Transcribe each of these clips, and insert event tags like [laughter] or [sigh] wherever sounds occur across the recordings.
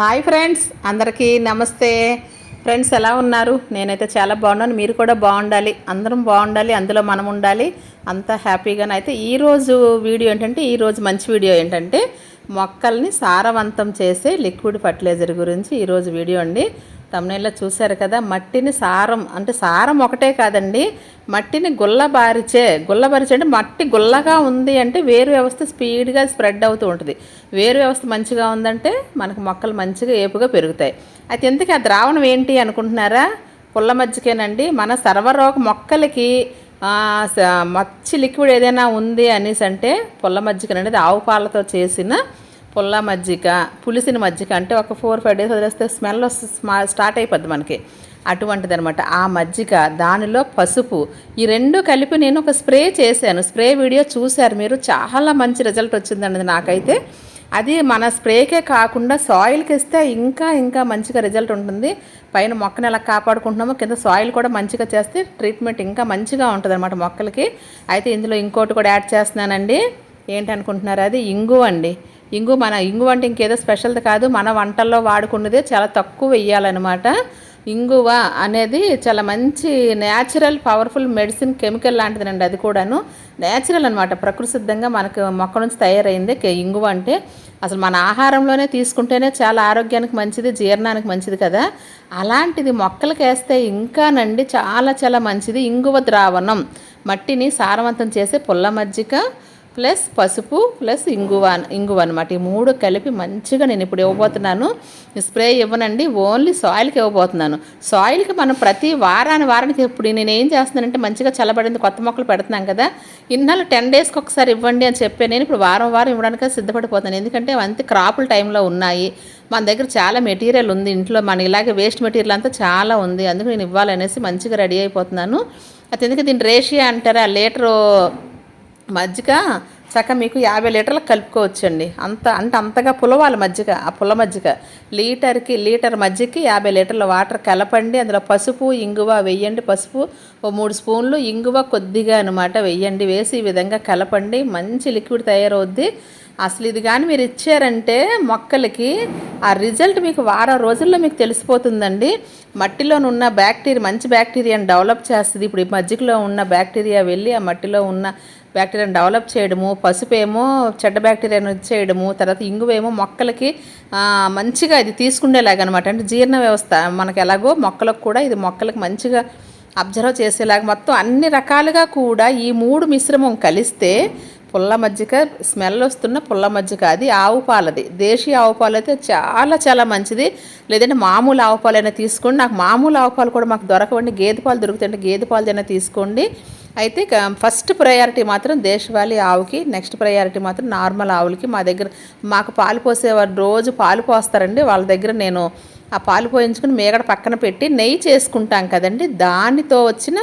Hi friends అందరికీ నమస్తే. Friends ఎలా ఉన్నారు? నేనైతే చాలా బాగున్నాను. మీరు కూడా బాగుండాలి. అందరం బాగుండాలి. అందులో మనం ఉండాలి. అంత హ్యాపీగానే అయితే ఈరోజు వీడియో ఏంటంటే ఈరోజు మంచి వీడియో ఏంటంటే మొక్కల్ని సారవంతం చేసే లిక్విడ్ ఫర్టిలైజర్ గురించి ఈరోజు వీడియో అండి. తమిళలో చూశారు కదా మట్టిని సారం అంటే సారం ఒకటే కాదండి మట్టిని గుల్లబారిచే గుల్లబారిచే అంటే మట్టి గుల్లగా ఉంది అంటే వేరు వ్యవస్థ స్పీడ్గా స్ప్రెడ్ అవుతూ ఉంటుంది. వేరు వ్యవస్థ మంచిగా ఉందంటే మనకు మొక్కలు మంచిగా ఏపుగా పెరుగుతాయి. అయితే ఎందుకు ఆ ద్రావణం ఏంటి అనుకుంటున్నారా? పుల్ల మజ్జికేనండి. మన సర్వరోగ మొక్కలకి మచ్చి లిక్విడ్ ఏదైనా ఉంది అనేసి అంటే పుల్ల మజ్జిగ అనేది ఆవు పాలతో చేసిన పుల్ల మజ్జిగ పులిసిన మజ్జిగ అంటే ఒక ఫోర్ ఫైవ్ డేస్ వదిలేస్తే స్మెల్ స్టార్ట్ అయిపోద్ది మనకి. అటువంటిది అనమాట ఆ మజ్జిగ దానిలో పసుపు ఈ రెండు కలిపి నేను ఒక స్ప్రే చేశాను. స్ప్రే వీడియో చూశారు మీరు. చాలా మంచి రిజల్ట్ వచ్చిందండి నాకైతే. అది మన స్ప్రేకే కాకుండా సాయిల్కి ఇస్తే ఇంకా ఇంకా మంచిగా రిజల్ట్ ఉంటుంది. పైన మొక్కని ఎలా కాపాడుకుంటున్నామో కింద సాయిల్ కూడా మంచిగా చేస్తే ట్రీట్మెంట్ ఇంకా మంచిగా ఉంటుంది అనమాట మొక్కలకి. అయితే ఇందులో ఇంకోటి కూడా యాడ్ చేస్తున్నానండి. ఏంటనుకుంటున్నారు అది? ఇంగు అండి. ఇంగు మన ఇంగు అంటే ఇంకేదో స్పెషల్ది కాదు. మన వంటల్లో వాడుకున్నదే చాలా తక్కువ వేయాలన్నమాట ఇంగువ అనేది చాలా మంచి న్యాచురల్ పవర్ఫుల్ మెడిసిన్ కెమికల్ లాంటిదండి అది కూడాను. న్యాచురల్ అనమాట ప్రకృతి సిద్ధంగా మనకు మొక్క నుంచి తయారైంది ఇంగువ అంటే. అసలు మన ఆహారంలోనే తీసుకుంటేనే చాలా ఆరోగ్యానికి మంచిది జీర్ణానికి మంచిది కదా. అలాంటిది మొక్కలకి వేస్తే ఇంకానండి చాలా చాలా మంచిది ఇంగువ ద్రావణం. మట్టిని సారవంతం చేసే పుల్ల మజ్జిగ ప్లస్ పసుపు ప్లస్ ఇంగువ ఇంగువ అనమాట ఈ మూడు కలిపి మంచిగా నేను ఇప్పుడు ఇవ్వబోతున్నాను. స్ప్రే ఇవ్వనండి. ఓన్లీ సాయిల్కి ఇవ్వబోతున్నాను. సాయిల్కి మనం ప్రతి వారాన్ని వారానికి ఇప్పుడు నేను ఏం చేస్తున్నానంటే మంచిగా చల్లబడింది కొత్త మొక్కలు పెడుతున్నాం కదా. ఇన్నాళ్ళు టెన్ డేస్కి ఒకసారి ఇవ్వండి అని చెప్పి నేను ఇప్పుడు వారం వారం ఇవ్వడానికి సిద్ధపడిపోతాను ఎందుకంటే అంతే క్రాపుల టైంలో ఉన్నాయి. మన దగ్గర చాలా మెటీరియల్ ఉంది ఇంట్లో. మన ఇలాగే వేస్ట్ మెటీరియల్ అంతా చాలా ఉంది. అందుకు నేను ఇవ్వాలనేసి మంచిగా రెడీ అయిపోతున్నాను. అది ఎందుకంటే దీని రేషియా అంటారా? లీటరు మజ్జిగ చక్క మీకు యాభై లీటర్లకు కలుపుకోవచ్చండి. అంత అంటే అంతగా పులవాలి మజ్జిగ ఆ పుల్ల మజ్జిగ. లీటర్కి లీటర్ మజ్జిగకి యాభై లీటర్ల వాటర్ కలపండి. అందులో పసుపు ఇంగువ వెయ్యండి పసుపు ఓ మూడు స్పూన్లు ఇంగువ కొద్దిగా అనమాట వెయ్యండి వేసి ఈ విధంగా కలపండి. మంచి లిక్విడ్ తయారవుద్ది. అసలు ఇది కానీ మీరు ఇచ్చారంటే మొక్కలకి ఆ రిజల్ట్ మీకు వారం రోజుల్లో మీకు తెలిసిపోతుందండి. మట్టిలో ఉన్న బ్యాక్టీరియా మంచి బ్యాక్టీరియాని డెవలప్ చేస్తుంది. ఇప్పుడు ఈ మజ్జిగలో ఉన్న బ్యాక్టీరియా వెళ్ళి ఆ మట్టిలో ఉన్న బ్యాక్టీరియాని డెవలప్ చేయడము పసుపేమో చెడ్డ బ్యాక్టీరియాను చేయడము తర్వాత ఇంగువేమో మొక్కలకి మంచిగా ఇది తీసుకునేలాగా అనమాట అంటే జీర్ణ వ్యవస్థ మనకి ఎలాగో మొక్కలకు కూడా ఇది మొక్కలకు మంచిగా అబ్జర్వ్ చేసేలాగా మొత్తం అన్ని రకాలుగా కూడా ఈ మూడు మిశ్రమం కలిస్తే పుల్ల మజ్జిగ స్మెల్ వస్తున్న పుల్ల మజ్జిగ. అది ఆవు పాలది. దేశీయ ఆవు పాలు అయితే చాలా చాలా మంచిది. లేదంటే మామూలు ఆవు పాలైనా తీసుకోండి. నాకు మామూలు ఆవు పాలు కూడా మాకు దొరకవండి. గేదె పాలు దొరుకుతాయంటే గేదె పాలు తీసుకోండి. అయితే ఫస్ట్ ప్రయారిటీ మాత్రం దేశవాళీ ఆవుకి నెక్స్ట్ ప్రయారిటీ మాత్రం నార్మల్ ఆవులకి. మా దగ్గర మాకు పాలు పోసేవారు రోజు పాలు పోస్తారండి. వాళ్ళ దగ్గర నేను ఆ పాలు పోయించుకుని మేగడ పక్కన పెట్టి నెయ్యి చేసుకుంటాం కదండి. దానితో వచ్చిన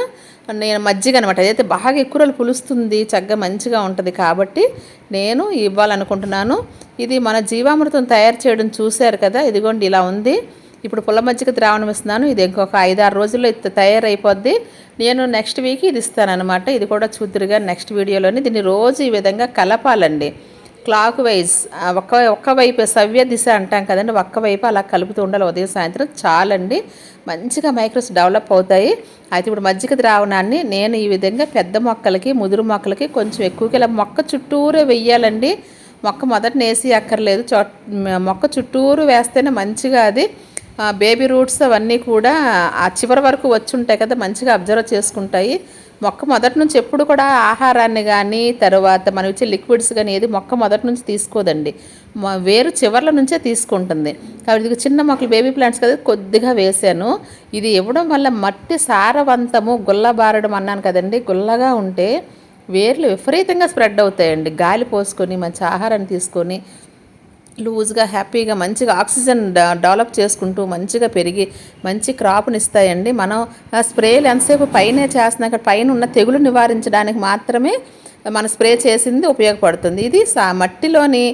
నేను మజ్జిగ అనమాట అదైతే బాగా ఎక్కువలు పులుస్తుంది చక్కగా మంచిగా ఉంటుంది కాబట్టి నేను ఇవ్వాలనుకుంటున్నాను. ఇది మన జీవామృతం తయారు చేయడం చూశారు కదా ఇదిగోండి ఇలా ఉంది. ఇప్పుడు పుల్ల మజ్జిగ ద్రావణం ఇస్తున్నాను ఇది ఇంకొక ఐదు ఆరు రోజుల్లో ఇది తయారైపోద్ది. నేను నెక్స్ట్ వీక్ ఇది ఇస్తానన్నమాట. ఇది కూడా చూద్దురుగా నెక్స్ట్ వీడియోలోని. దీన్ని రోజు ఈ విధంగా కలపాలండి. క్లాక్ వైజ్ ఒక్క ఒక్క వైపు సవ్య దిశ అంటాం కదండి ఒక్క వైపు అలా కలుపుతూ ఉండాలి ఉదయం సాయంత్రం. చాలండి. మంచిగా మైక్రోస్ డెవలప్ అవుతాయి. అయితే ఇప్పుడు మజ్జిగ ద్రావణాన్ని నేను ఈ విధంగా పెద్ద మొక్కలకి ముదురు మొక్కలకి కొంచెం ఎక్కువగా ఇలా మొక్క చుట్టూరే వెయ్యాలండి. మొక్క మొదట నేసి అక్కర్లేదు. చో మొక్క చుట్టూరు వేస్తేనే మంచిగా అది. బేబీ రూట్స్ అవన్నీ కూడా ఆ చివరి వరకు వచ్చి ఉంటాయి కదా మంచిగా అబ్జర్వ్ చేసుకుంటాయి. మొక్క మొదటి నుంచి ఎప్పుడు కూడా ఆహారాన్ని కానీ తర్వాత మనం ఇచ్చే లిక్విడ్స్ కానీ ఏది మొక్క మొదటి నుంచి తీసుకోదండి. వేరు చివర్ల నుంచే తీసుకుంటుంది. కాబట్టి ఇది చిన్న మొక్కలు బేబీ ప్లాంట్స్ కదా కొద్దిగా వేసాను ఇది ఇవ్వడం వల్ల మట్టి సారవంతము గుల్లబారడం అన్నాను కదండి గుల్లగా ఉంటే వేర్లు విపరీతంగా స్ప్రెడ్ అవుతాయండి. గాలి పోసుకొని మంచి ఆహారాన్ని తీసుకొని లూజ్గా హ్యాపీగా మంచిగా ఆక్సిజన్ డెవలప్ చేసుకుంటూ మంచిగా పెరిగి మంచి క్రాప్ని ఇస్తాయండి. మనం స్ప్రేలు ఎంతసేపు పైనే చేస్తున్నాం అక్కడ పైన ఉన్న తెగులు నివారించడానికి మాత్రమే మన స్ప్రే చేసింది ఉపయోగపడుతుంది. ఇది సా మట్టిలోని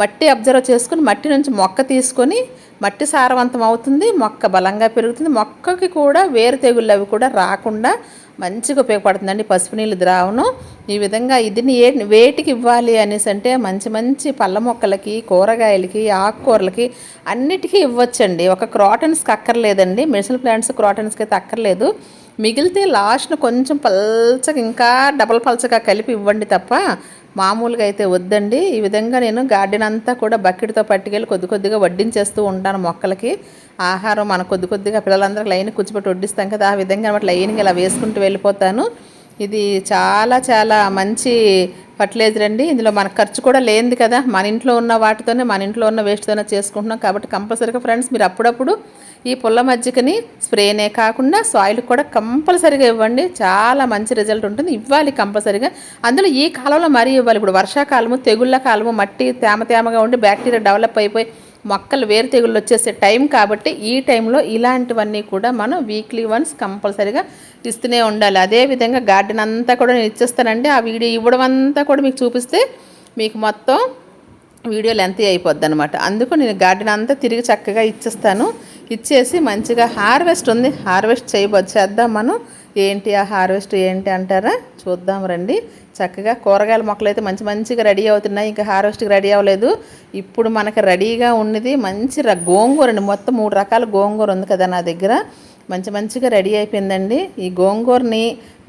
మట్టి అబ్జర్వ్ చేసుకుని మట్టి నుంచి మొక్క తీసుకొని మట్టి సారవంతం అవుతుంది మొక్క బలంగా పెరుగుతుంది మొక్కకి కూడా వేరు తెగుళ్ళు అవి కూడా రాకుండా మంచిగా ఉపయోగపడుతుందండి. పసుపు నీళ్ళు ద్రావణం. ఈ విధంగా ఇదిని ఏ వేటికి ఇవ్వాలి అనేసి అంటే మంచి మంచి పళ్ళ మొక్కలకి కూరగాయలకి ఆకుకూరలకి అన్నిటికీ ఇవ్వచ్చండి. ఒక క్రాటన్స్కి అక్కర్లేదండి. మెడిసిన్ ప్లాంట్స్ క్రాటన్స్కి అయితే అక్కర్లేదు. మిగిలితే లాస్ట్ను కొంచెం పల్చగా ఇంకా డబల్ పల్చగా కలిపి ఇవ్వండి తప్ప మామూలుగా అయితే వద్దండి. ఈ విధంగా నేను గార్డెన్ అంతా కూడా బకెట్తో పట్టుకెళ్ళి కొద్ది కొద్దిగా వడ్డించేస్తూ ఉంటాను మొక్కలకి. ఆహారం మన కొద్ది కొద్దిగా పిల్లలందరూ లైన్ కూర్చోబెట్టి వడ్డిస్తాం కదా ఆ విధంగా అనమాట లైన్గా ఇలా వేసుకుంటూ వెళ్ళిపోతాను. ఇది చాలా చాలా మంచి ఫర్టిలైజర్ అండి. ఇందులో మన ఖర్చు కూడా లేనిది కదా. మన ఇంట్లో ఉన్న వాటితోనే మన ఇంట్లో ఉన్న వేస్ట్తోనే చేసుకుంటున్నాం కాబట్టి కంపల్సరీగా ఫ్రెండ్స్ మీరు అప్పుడప్పుడు ఈ పుల్ల మజ్జిగని స్ప్రేనే కాకుండా సాయిల్ కూడా కంపల్సరీగా ఇవ్వండి. చాలా మంచి రిజల్ట్ ఉంటుంది. ఇవ్వాలి కంపల్సరీగా. అందులో ఈ కాలంలో మరీ ఇవ్వాలి. ఇప్పుడు వర్షాకాలము తెగుళ్ళ కాలము మట్టి తేమ తేమగా ఉండి బ్యాక్టీరియా డెవలప్ అయిపోయి మొక్కలు వేరు తెగుళ్ళు వచ్చేసే టైం కాబట్టి ఈ టైంలో ఇలాంటివన్నీ కూడా మనం వీక్లీ వన్స్ కంపల్సరీగా ఇస్తూనే ఉండాలి. అదేవిధంగా గార్డెన్ అంతా కూడా నేను ఇచ్చేస్తానండి. ఆ వీడియో ఇవ్వడం అంతా కూడా మీకు చూపిస్తే మీకు మొత్తం వీడియో లెంత్ అయిపోద్ది అనమాట అందుకు నేను గార్డెన్ అంతా తిరిగి చక్కగా ఇచ్చేస్తాను. ఇచ్చేసి మంచిగా హార్వెస్ట్ ఉంది. హార్వెస్ట్ చేయబోచ్చేద్దాం మనం. ఏంటి ఆ హార్వెస్ట్ ఏంటి అంటారా? చూద్దాం రండి. చక్కగా కూరగాయల మొక్కలు అయితే మంచి మంచిగా రెడీ అవుతున్నాయి. ఇంకా హార్వెస్ట్కి రెడీ అవ్వలేదు. ఇప్పుడు మనకి రెడీగా ఉన్నది మంచి ర గోంగూర అండి. మొత్తం మూడు రకాల గోంగూర ఉంది కదా నా దగ్గర. మంచి మంచిగా రెడీ అయిపోయిందండి. ఈ గోంగూరని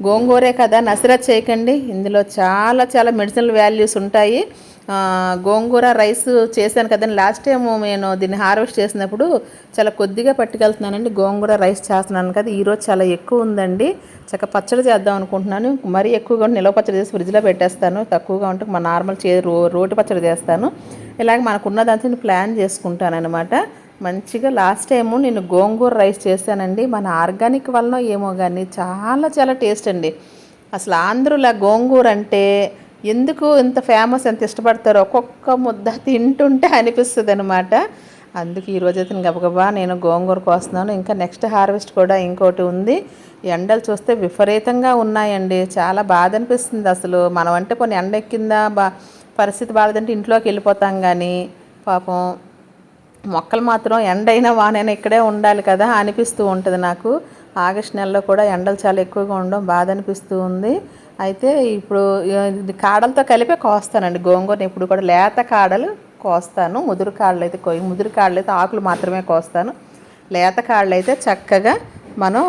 గోంగూరే కదా నసిరా చేయకండి. ఇందులో చాలా చాలా మెడిసినల్ వాల్యూస్ ఉంటాయి. గోంగూర రైస్ చేశాను కదండి. లాస్ట్ టైం నేను దీన్ని హార్వెస్ట్ చేసినప్పుడు చాలా కొద్దిగా పట్టుకెళ్తున్నానండి. గోంగూర రైస్ చేస్తున్నాను కదా ఈరోజు చాలా ఎక్కువ ఉందండి. చక్క పచ్చడి చేద్దాం అనుకుంటున్నాను. మరీ ఎక్కువగా నిలవ పచ్చడి చేసి ఫ్రిడ్జ్లో పెట్టేస్తాను. తక్కువగా ఉంటే మా నార్మల్ చే రో రోటి పచ్చడి చేస్తాను. ఇలాగ మనకున్న దాంతో ప్లాన్ చేసుకుంటాను అనమాట మంచిగా లాస్ట్ టైము నేను గోంగూర రైస్ చేశానండి. మన ఆర్గానిక్ వలన ఏమో కానీ చాలా చాలా టేస్ట్ అండి. అసలు ఆంధ్రుల గోంగూర అంటే ఎందుకు ఇంత ఫేమస్ ఎంత ఇష్టపడతారో ఒక్కొక్క ముద్ద తింటుంటే అనిపిస్తుంది అనమాట అందుకు ఈరోజు అయితే గబగబా నేను గోంగూర కోస్తున్నాను. ఇంకా నెక్స్ట్ హార్వెస్ట్ కూడా ఇంకోటి ఉంది. ఎండలు చూస్తే విపరీతంగా ఉన్నాయండి. చాలా బాధ అనిపిస్తుంది అసలు. మనం అంటే కొన్ని ఎండ ఎక్కిందా బా పరిస్థితి బాధంటే ఇంట్లోకి వెళ్ళిపోతాం కానీ పాపం. మొక్కలు మాత్రం ఎండైనా వానైనా ఇక్కడే ఉండాలి కదా అనిపిస్తూ ఉంటుంది నాకు. ఆగస్ట్ నెలలో కూడా ఎండలు చాలా ఎక్కువగా ఉండడం బాధ అనిపిస్తూ ఉంది. అయితే ఇప్పుడు కాడలతో కలిపే కోస్తానండి. గోంగూరని ఇప్పుడు కూడా లేత కాడలు కోస్తాను. ముదురు కాడలు అయితే కోయి ముదురు కాడలు అయితే ఆకులు మాత్రమే కోస్తాను. లేత కాడలు అయితే చక్కగా మనం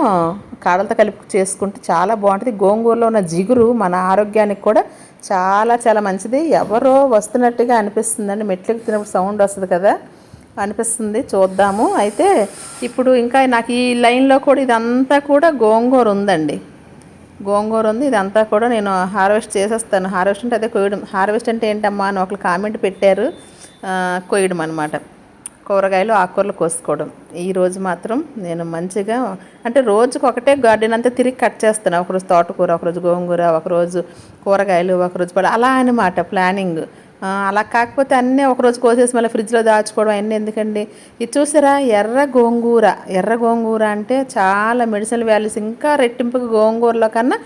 కాడలతో కలిపి చేసుకుంటే చాలా బాగుంటుంది. గోంగూరలో ఉన్న జిగురు మన ఆరోగ్యానికి కూడా చాలా చాలా మంచిది. ఎవరో వస్తున్నట్టుగా అనిపిస్తుందండి. మెట్లకి తినప్పుడు సౌండ్ వస్తుంది కదా. అనిపిస్తుంది చూద్దాము. అయితే ఇప్పుడు ఇంకా నాకు ఈ లైన్లో కూడా ఇదంతా కూడా గోంగూర ఉందండి. గోంగూర ఉంది ఇదంతా కూడా నేను హార్వెస్ట్ చేసేస్తాను. హార్వెస్ట్ అంటే అదే కొయ్యడం. హార్వెస్ట్ అంటే ఏంటమ్మా అని ఒకరు కామెంట్ పెట్టారు. కొయ్యడం అనమాట కూరగాయలు ఆకుకూరలు కోసుకోవడం. ఈరోజు మాత్రం నేను మంచిగా అంటే రోజుకు ఒకటే గార్డెన్ అంతా తిరిగి కట్ చేస్తాను. ఒకరోజు తోటకూర ఒకరోజు గోంగూర ఒకరోజు కూరగాయలు ఒకరోజు పడ అలా అనమాట ప్లానింగ్. అలా కాకపోతే అన్నీ ఒకరోజు కోసేసి మళ్ళీ ఫ్రిడ్జ్లో దాచుకోవడం అన్నీ ఎందుకండి? ఇది చూసారా? ఎర్ర గోంగూర. ఎర్ర గోంగూర అంటే చాలా మెడిసిన్ వాల్యూస్ ఇంకా రెట్టింపుగా గోంగూరలో కన్నా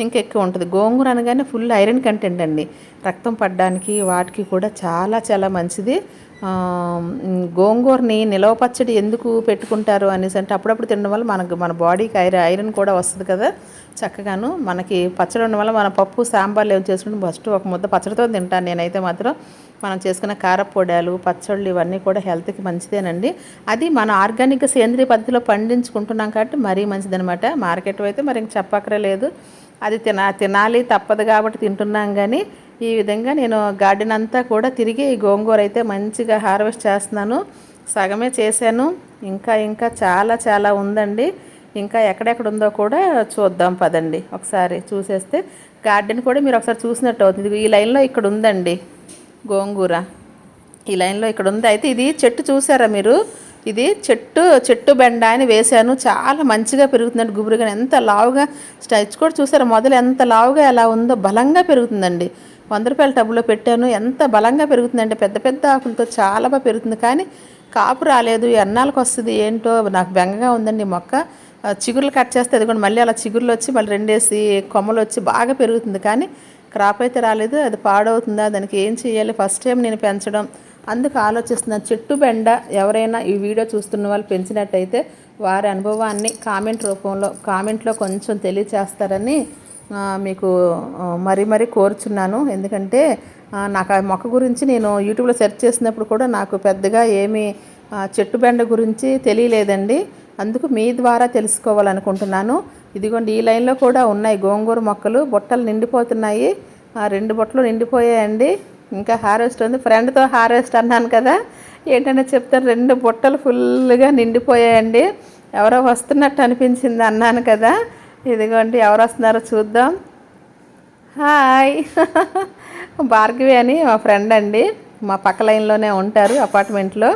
ఇంకా ఎక్కువ ఉంటుంది. గోంగూర అనగానే ఫుల్ ఐరన్ కంటెంట్ అండి. రక్తం పడడానికి వాటికి కూడా చాలా చాలా మంచిది. గోంగూరని నిలవ పచ్చడి ఎందుకు పెట్టుకుంటారు అనేసి అంటే అప్పుడప్పుడు తినడం వల్ల మనకు మన బాడీకి ఐరన్ ఐరన్ కూడా వస్తుంది కదా చక్కగాను. మనకి పచ్చడి ఉండడం వల్ల మన పప్పు సాంబార్లు ఏం చేసుకుంటే ఫస్ట్ ఒక ముద్ద పచ్చడితో తింటాను నేనైతే మాత్రం. మనం చేసుకున్న కారపొడాలు పచ్చళ్ళు ఇవన్నీ కూడా హెల్త్కి మంచిదేనండి. అది మన ఆర్గానిక్ సేంద్రియ పద్ధతిలో పండించుకుంటున్నాం కాబట్టి మరీ మంచిదనమాట మార్కెట్ అయితే మరి ఇంక చెప్పక్కర్లేదు. అది తిన తినాలి తప్పదు కాబట్టి తింటున్నాం కానీ ఈ విధంగా నేను గార్డెన్ అంతా కూడా తిరిగి గోంగూర అయితే మంచిగా హార్వెస్ట్ చేస్తున్నాను. సగమే చేశాను. ఇంకా ఇంకా చాలా చాలా ఉందండి. ఇంకా ఎక్కడెక్కడ ఉందో కూడా చూద్దాం పదండి. ఒకసారి చూసేస్తే గార్డెన్ కూడా మీరు ఒకసారి చూసినట్టు అవుతుంది. ఈ లైన్లో ఇక్కడ ఉందండి గోంగూర. ఈ లైన్లో ఇక్కడ ఉంది. అయితే ఇది చెట్టు చూసారా మీరు? ఇది చెట్టు చెట్టు బెండ అని వేశాను. చాలా మంచిగా పెరుగుతుందండి గుబురుగా. ఎంత లావుగా స్టైచ్ కూడా చూసారా? మొదలు ఎంత లావుగా ఎలా ఉందో బలంగా పెరుగుతుందండి. వంద రూపాయల టబ్బులో పెట్టాను. ఎంత బలంగా పెరుగుతుందంటే పెద్ద పెద్ద ఆకులతో చాలా బాగా పెరుగుతుంది. కానీ కాపు రాలేదు. ఎన్నాళ్ళకి వస్తుంది ఏంటో నాకు బెంగగా ఉందండి మొక్క. చిగురులు కట్ చేస్తే అది కూడా మళ్ళీ అలా చిగురులు వచ్చి మళ్ళీ రెండేసి కొమ్మలు వచ్చి బాగా పెరుగుతుంది. కానీ క్రాప్ అయితే రాలేదు. అది పాడవుతుందా? దానికి ఏం చేయాలి? ఫస్ట్ టైం నేను పెంచడం. అందుకు ఆలోచిస్తున్నాను. చెట్టు బెండ ఎవరైనా ఈ వీడియో చూస్తున్న వాళ్ళు పెంచినట్టయితే వారి అనుభవాన్ని కామెంట్ రూపంలో కామెంట్లో కొంచెం తెలియచేస్తారని మీకు మరీ మరీ కోరుచున్నాను. ఎందుకంటే నాకు ఆ మొక్క గురించి నేను యూట్యూబ్లో సెర్చ్ చేసినప్పుడు కూడా నాకు పెద్దగా ఏమీ చెట్టు బెండ గురించి తెలియలేదండి. అందుకు మీ ద్వారా తెలుసుకోవాలనుకుంటున్నాను. ఇదిగోండి ఈ లైన్లో కూడా ఉన్నాయి గోంగూర మొక్కలు. బుట్టలు నిండిపోతున్నాయి. ఆ, రెండు బుట్టలు నిండిపోయాయండి. ఇంకా హార్వెస్ట్ ఉంది. ఫ్రెండ్తో హార్వెస్ట్ అన్నాను కదా. ఏంటంటే చెప్తాను రెండు బుట్టలు ఫుల్గా నిండిపోయాయండి. ఎవరో వస్తున్నట్టు అనిపించింది అన్నాను కదా. ఇదిగోండి ఎవరు వస్తున్నారో చూద్దాం. హాయ్. భార్గవి అని మా ఫ్రెండ్ అండి. మా పక్క లైన్లోనే ఉంటారు అపార్ట్మెంట్లో.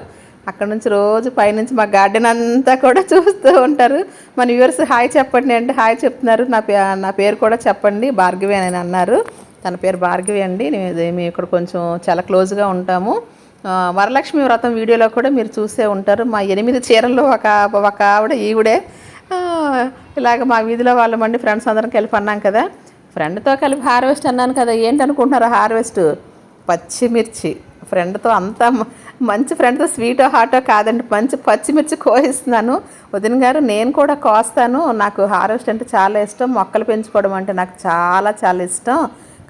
అక్కడ నుంచి రోజు పైనుంచి మా గార్డెన్ అంతా కూడా చూస్తూ ఉంటారు. మన వ్యూవర్స్ హాయ్ చెప్పండి అంటే హాయ్ చెప్తున్నారు. నా పే నా పేరు కూడా చెప్పండి. భార్గవి అని అన్నారు. తన పేరు భార్గవి అండి. నేను ఇది- మేము ఇక్కడ కొంచెం చాలా క్లోజ్గా ఉంటాము. వరలక్ష్మి వ్రతం వీడియోలో కూడా మీరు చూసే ఉంటారు. మా ఎనిమిది చీరల్లో ఒక ఒక ఆవిడ ఈవిడే. ఇలాగ మా వీధిలో వాళ్ళమండి ఫ్రెండ్స్ అందరం కలిపి అన్నాం కదా. ఫ్రెండ్తో కలిపి హార్వెస్ట్ అన్నాను కదా. ఏంటనుకుంటున్నారు హార్వెస్ట్ పచ్చిమిర్చి. ఫ్రెండ్తో అంతా మంచి ఫ్రెండ్తో స్వీటో హాటో కాదండి. మంచి పచ్చిమిర్చి కోయిస్తున్నాను. వదిన గారు నేను కూడా కోస్తాను. నాకు హార్వెస్ట్ అంటే చాలా ఇష్టం. మొక్కలు పెంచుకోవడం అంటే నాకు చాలా చాలా ఇష్టం.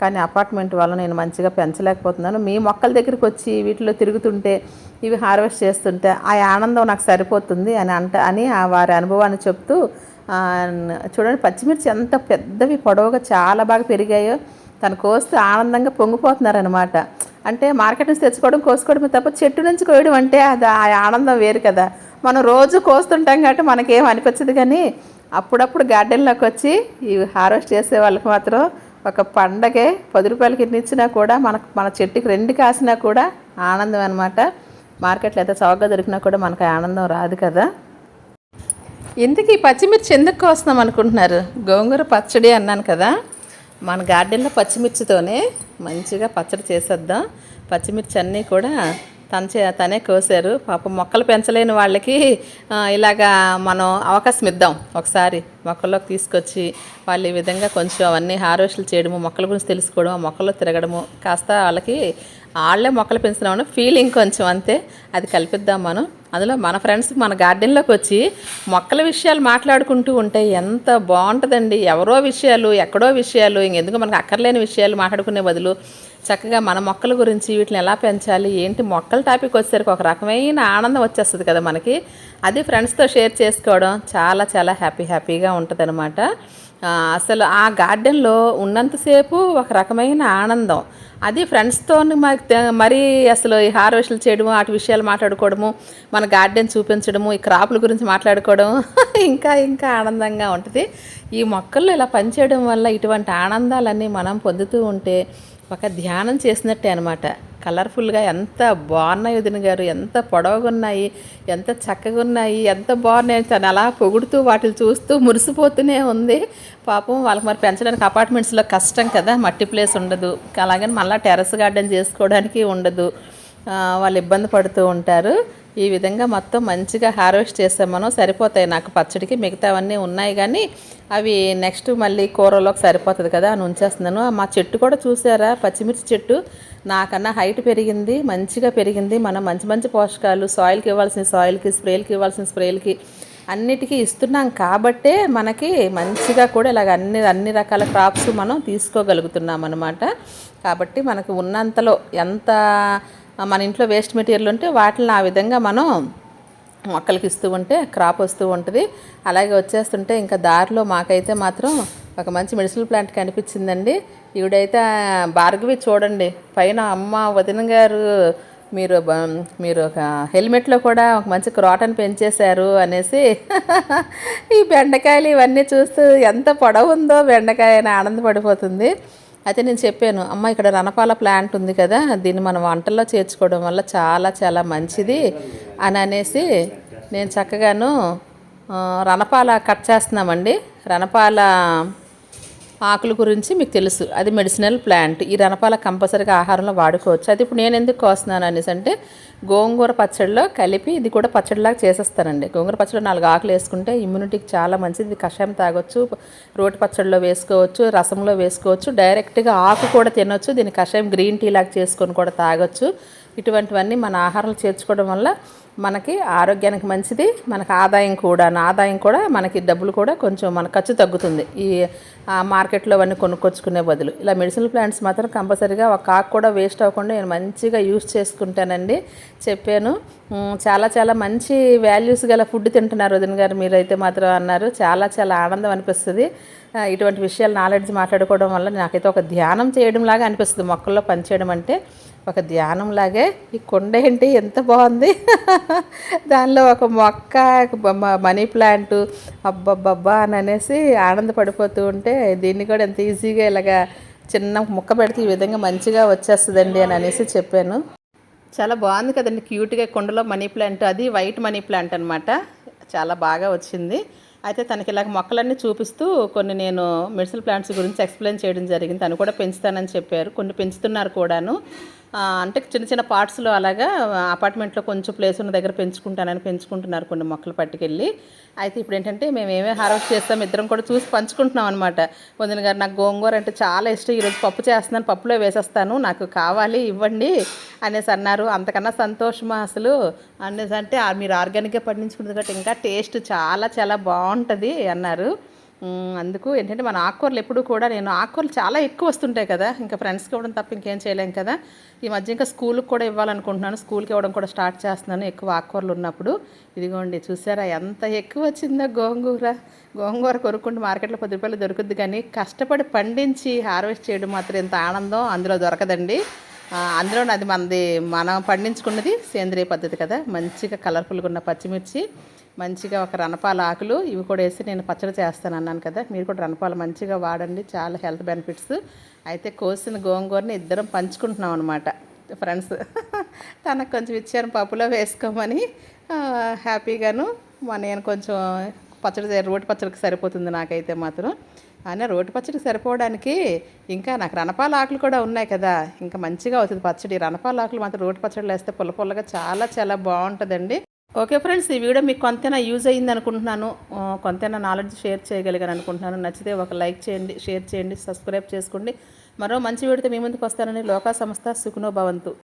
కానీ అపార్ట్మెంట్ వల్ల నేను మంచిగా పెంచలేకపోతున్నాను. మీ మొక్కల దగ్గరికి వచ్చి వీటిలో తిరుగుతుంటే ఇవి హార్వెస్ట్ చేస్తుంటే ఆ ఆనందం నాకు సరిపోతుంది అని అంట అని ఆ వారి అనుభవాన్ని చెప్తూ చూడండి పచ్చిమిర్చి ఎంత పెద్దవి పొడవుగా చాలా బాగా పెరిగాయో తను కోస్తే ఆనందంగా పొంగిపోతున్నారనమాట అంటే మార్కెట్ నుంచి తెచ్చుకోవడం కోసుకోవడమే తప్ప చెట్టు నుంచి కోయడం అంటే అది ఆ ఆనందం వేరు కదా. మనం రోజు కోస్తుంటాం కాబట్టి మనకేం అనిపించదు కానీ అప్పుడప్పుడు గార్డెన్లోకి వచ్చి ఈ హార్వెస్ట్ చేసే వాళ్ళకి మాత్రం ఒక పండగే పది రూపాయలకి ఎన్ని ఇచ్చినా కూడా మనకు మన చెట్టుకి రెండు కాసినా కూడా ఆనందం అనమాట మార్కెట్లో అయితే చౌకగా దొరికినా కూడా మనకు ఆనందం రాదు కదా. ఎందుకు ఈ పచ్చిమిర్చి ఎందుకు కోస్తున్నాం అనుకుంటున్నారు? గోంగూర పచ్చడి అన్నాను కదా. మన గార్డెన్లో పచ్చిమిర్చితోనే మంచిగా పచ్చడి చేసేద్దాం. పచ్చిమిర్చి అన్నీ కూడా తన చే తనే కోసారు. పాపం మొక్కలు పెంచలేని వాళ్ళకి ఇలాగా మనం అవకాశం ఇద్దాం. ఒకసారి మొక్కల్లోకి తీసుకొచ్చి వాళ్ళు ఈ విధంగా కొంచెం అవన్నీ హార్వెస్ట్లు చేయడము మొక్కల గురించి తెలుసుకోవడం ఆ మొక్కల్లో తిరగడము కాస్త వాళ్ళకి వాళ్ళే మొక్కలు పెంచుతున్నామని ఫీలింగ్ కొంచెం అంతే. అది కల్పిద్దాం మనం. అందులో మన ఫ్రెండ్స్ మన గార్డెన్లోకి వచ్చి మొక్కల విషయాలు మాట్లాడుకుంటూ ఉంటే ఎంత బాగుంటుందండి. ఎవరో విషయాలు ఎక్కడో విషయాలు ఇంకెందుకు మనకు అక్కర్లేని విషయాలు మాట్లాడుకునే బదులు చక్కగా మన మొక్కల గురించి వీటిని ఎలా పెంచాలి ఏంటి మొక్కల టాపిక్ వచ్చేసరికి ఒక రకమైన ఆనందం వచ్చేస్తుంది కదా మనకి. అది ఫ్రెండ్స్తో షేర్ చేసుకోవడం చాలా చాలా హ్యాపీ హ్యాపీగా ఉంటుంది అసలు ఆ గార్డెన్లో ఉన్నంతసేపు ఒక రకమైన ఆనందం. అది ఫ్రెండ్స్తో మరీ అసలు ఈ హార్వెస్ట్లు చేయడము వాటి విషయాలు మాట్లాడుకోవడము మన గార్డెన్ చూపించడము ఈ క్రాపుల గురించి మాట్లాడుకోవడం [laughs] ఇంకా ఇంకా ఆనందంగా ఉంటుంది. ఈ మొక్కల్లో ఇలా పనిచేయడం వల్ల ఇటువంటి ఆనందాలన్నీ మనం పొందుతూ ఉంటే ఒక ధ్యానం చేసినట్టే అనమాట కలర్ఫుల్గా ఎంత బాగున్నాయి వదిన గారు ఎంత పొడవుగా ఉన్నాయి ఎంత చక్కగా ఉన్నాయి ఎంత బాగున్నాయి తను అలా పొగుడుతూ వాటిని చూస్తూ మురిసిపోతూనే ఉంది. పాపం వాళ్ళకి మరి పెంచడానికి అపార్ట్మెంట్స్లో కష్టం కదా మట్టి ప్లేస్ ఉండదు. అలాగని మళ్ళీ టెర్రస్ గార్డెన్ చేసుకోవడానికి ఉండదు. వాళ్ళు ఇబ్బంది పడుతూ ఉంటారు. ఈ విధంగా మొత్తం మంచిగా హార్వెస్ట్ చేస్తాం మనం. సరిపోతాయి నాకు పచ్చడికి మిగతావన్నీ ఉన్నాయి కానీ అవి నెక్స్ట్ మళ్ళీ కూరలోకి సరిపోతుంది కదా అని ఉంచేస్తున్నాను. మా చెట్టు కూడా చూసారా? పచ్చిమిర్చి చెట్టు. నాకన్నా హైట్ పెరిగింది మంచిగా పెరిగింది. మనం మంచి మంచి పోషకాలు సాయిల్కి ఇవ్వాల్సిన సాయిల్కి స్ప్రేలకి ఇవ్వాల్సిన స్ప్రేలకి అన్నిటికీ ఇస్తున్నాం కాబట్టే మనకి మంచిగా కూడా ఇలాగ అన్ని అన్ని రకాల క్రాప్స్ మనం తీసుకోగలుగుతున్నాం అనమాట కాబట్టి మనకు ఉన్నంతలో ఎంత మన ఇంట్లో వేస్ట్ మెటీరియల్ ఉంటే వాటిని ఆ విధంగా మనం మొక్కలకి ఇస్తూ ఉంటే క్రాప్ వస్తూ ఉంటుంది. అలాగే వచ్చేస్తుంటే ఇంకా దారిలో మాకైతే మాత్రం ఒక మంచి మెడిసిన్ ప్లాంట్ కనిపించిందండి. ఈవిడైతే భార్గవి చూడండి. పైన అమ్మ వదిన గారు మీరు మీరు ఒక హెల్మెట్లో కూడా ఒక మంచి క్రాటన్ పెంచేశారు అనేసి [laughs] ఈ బెండకాయలు ఇవన్నీ చూస్తూ ఎంత పొడవు ఉందో బెండకాయ అని ఆనందపడిపోతుంది. అయితే నేను చెప్పాను అమ్మ ఇక్కడ రణపాల ప్లాంట్ ఉంది కదా దీన్ని మనం వంటల్లో చేర్చుకోవడం వల్ల చాలా చాలా మంచిది అని అనేసి నేను చక్కగాను రణపాల కట్ చేస్తున్నామండి. రణపాల ఆకుల గురించి మీకు తెలుసు అది మెడిసినల్ ప్లాంట్. ఈ రణపాల కంపల్సరీగా ఆహారంలో వాడుకోవచ్చు. అది ఇప్పుడు నేను ఎందుకు కోస్తున్నాను అనేసి అంటే గోంగూర పచ్చడిలో కలిపి ఇది కూడా పచ్చడిలాగా చేసేస్తానండి గోంగూర పచ్చడిలో నాలుగు ఆకులు వేసుకుంటే ఇమ్యూనిటీకి చాలా మంచిది. ఇది కషాయం తాగొచ్చు రోటి పచ్చడిలో వేసుకోవచ్చు రసంలో వేసుకోవచ్చు డైరెక్ట్గా ఆకు కూడా తినొచ్చు దీని కషాయం గ్రీన్ టీ లాగా చేసుకొని కూడా తాగొచ్చు. ఇటువంటివన్నీ మన ఆహారాలు చేర్చుకోవడం వల్ల మనకి ఆరోగ్యానికి మంచిది మనకు ఆదాయం కూడా ఆదాయం కూడా మనకి డబ్బులు కూడా కొంచెం మన ఖర్చు తగ్గుతుంది. ఈ మార్కెట్లో అవన్నీ కొనుక్కొచ్చుకునే బదులు. ఇలా మెడిసినల్ ప్లాంట్స్ మాత్రం కంపల్సరీగా ఒక ఆకు కూడా వేస్ట్ అవ్వకుండా నేను మంచిగా యూస్ చేసుకుంటానండి. చెప్పాను. చాలా చాలా మంచి వాల్యూస్ గల ఫుడ్ తింటున్నారు వదిన గారు మీరైతే మాత్రం అన్నారు. చాలా చాలా ఆనందం అనిపిస్తుంది. ఇటువంటి విషయాలు నాలెడ్జ్ మాట్లాడుకోవడం వల్ల నాకైతే ఒక ధ్యానం చేయడం లాగా అనిపిస్తుంది. మొక్కల్లో పనిచేయడం అంటే ఒక ధ్యానం లాగే ఈ కొండ ఏంటి? ఎంత బాగుంది? [laughs] దానిలో ఒక మొక్క మనీ ప్లాంట్ అబ్బబ్బబ్బా అని అనేసి ఆనందపడిపోతూ ఉంటే దీన్ని కూడా ఎంత ఈజీగా ఇలాగా చిన్న ముక్క పెడితే ఈ విధంగా మంచిగా వచ్చేస్తుందండి అని అనేసి చెప్పాను. చాలా బాగుంది కదండి క్యూట్గా కుండలో మనీ ప్లాంట్. అది వైట్ మనీ ప్లాంట్ అనమాట చాలా బాగా వచ్చింది. అయితే తనకి ఇలాగ మొక్కలన్నీ చూపిస్తూ కొన్ని నేను మెడిసిన్ ప్లాంట్స్ గురించి ఎక్స్ప్లెయిన్ చేయడం జరిగింది. తను కూడా పెంచుతానని చెప్పారు. కొన్ని పెంచుతున్నారు కూడాను. అంటే చిన్న చిన్న పార్ట్స్లో అలాగా అపార్ట్మెంట్లో కొంచెం ప్లేస్ ఉన్న దగ్గర పెంచుకుంటానని పెంచుకుంటున్నారు కొన్ని మొక్కలు పట్టుకెళ్ళి. అయితే ఇప్పుడు ఏంటంటే మేము ఏమేమి హార్వెస్ట్ చేస్తాం ఇద్దరం కూడా చూసి పంచుకుంటున్నాం అనమాట వదిన గారు నాకు గోంగూర అంటే చాలా ఇష్టం. ఈరోజు పప్పు చేస్తున్నాను పప్పులో వేసేస్తాను నాకు కావాలి ఇవ్వండి అనేసి అన్నారు. అంతకన్నా సంతోషమా అసలు? అనేసి అంటే మీరు ఆర్గానిక్గా పండించుకుంటుంది కాబట్టి ఇంకా టేస్ట్ చాలా చాలా బాగుంటుంది అన్నారు. అందుకు ఏంటంటే మన ఆకుకూరలు ఎప్పుడు కూడా నేను ఆకుకూరలు చాలా ఎక్కువ వస్తుంటాయి కదా. ఇంకా ఫ్రెండ్స్కి ఇవ్వడం తప్ప ఇంకేం చేయలేం కదా. ఈ మధ్య ఇంకా స్కూల్కి కూడా ఇవ్వాలనుకుంటున్నాను. స్కూల్కి ఇవ్వడం కూడా స్టార్ట్ చేస్తున్నాను ఎక్కువ ఆకుకూరలు ఉన్నప్పుడు. ఇదిగోండి చూసారా ఎంత ఎక్కువ వచ్చిందో గోంగూర. గోంగూర కొనుక్కుంటే మార్కెట్లో పది రూపాయలు దొరుకుద్ది కానీ కష్టపడి పండించి హార్వెస్ట్ చేయడం మాత్రం ఎంత ఆనందం అందులో దొరకదండి. అందులో అది మనది మనం పండించుకున్నది సేంద్రియ పద్ధతి కదా. మంచిగా కలర్ఫుల్గా ఉన్న పచ్చిమిర్చి. మంచిగా ఒక రణపాల ఆకులు ఇవి కూడా వేసి నేను పచ్చడి చేస్తాను అన్నాను కదా మీరు కూడా రణపాలు మంచిగా వాడండి చాలా హెల్త్ బెనిఫిట్స్. అయితే కోసిన గోంగూరని ఇద్దరం పంచుకుంటున్నాం అనమాట ఫ్రెండ్స్. తనకు కొంచెం ఇచ్చాను పప్పులో వేసుకోమని హ్యాపీగాను మన నేను కొంచెం పచ్చడి రోటి పచ్చడికి సరిపోతుంది నాకైతే మాత్రం. అయినా రోటి పచ్చడికి సరిపోవడానికి ఇంకా నాకు రణపాల ఆకులు కూడా ఉన్నాయి కదా ఇంకా మంచిగా అవుతుంది పచ్చడి. రణపాల ఆకులు మాత్రం రోటి పచ్చడిలో వేస్తే పుల్ల పుల్లగా చాలా చాలా బాగుంటుందండి. ఓకే ఫ్రెండ్స్ ఈ వీడియో మీకు కొంతైనా యూజ్ అయ్యింది అనుకుంటున్నాను. కొంతైనా నాలెడ్జ్ షేర్ చేయగలిగాను అనుకుంటున్నాను. నచ్చితే ఒక లైక్ చేయండి షేర్ చేయండి సబ్స్క్రైబ్ చేసుకోండి. మరో మంచి వీడితే మీ ముందుకు వస్తానని లోకా సంస్థ సుఖనో భవంతు.